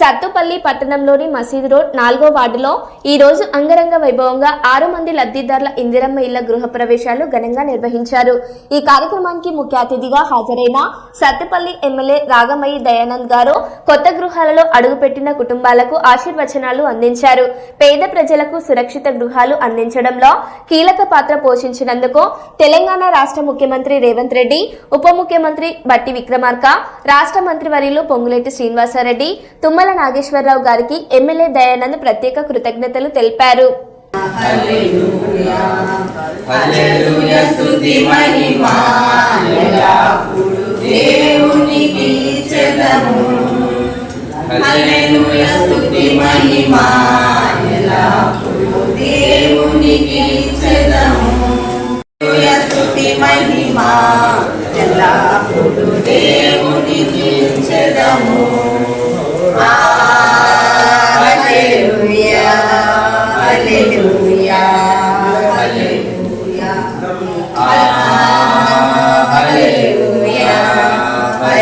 సత్తుపల్లి పట్టణంలోని మసీద్ రోడ్ నాలుగో వార్డులో ఈ రోజు అంగరంగ వైభవంగా ఆరు మంది లబ్ధిదారుల ఇందిరమ్మ ఇళ్ళ గృహ ప్రవేశాలు ఘనంగా నిర్వహించారు. ఈ కార్యక్రమానికి ముఖ్య అతిథిగా హాజరైన సత్తుపల్లి ఎమ్మెల్యే రాగమయ్యి దయానంద్ గారు కొత్త గృహాలలో అడుగుపెట్టిన కుటుంబాలకు ఆశీర్వచనాలు అందించారు. పేద ప్రజలకు సురక్షిత గృహాలు అందించడంలో కీలక పాత్ర పోషించినందుకు తెలంగాణ రాష్ట్ర ముఖ్యమంత్రి రేవంత్ రెడ్డి ఉప ముఖ్యమంత్రి బట్టి విక్రమార్క రాష్ట్ర మంత్రివర్యులు పొంగులేటి శ్రీనివాసారెడ్డి తుమ్మల నాగేశ్వరరావు గారికి ఎమ్మెల్యే దయానంద్ ప్రత్యేక కృతజ్ఞతలు తెలిపారు. స్తుతి మహిమా దేవునికి చెదము స్తుతి మహిమా ఎల్లప్పుడు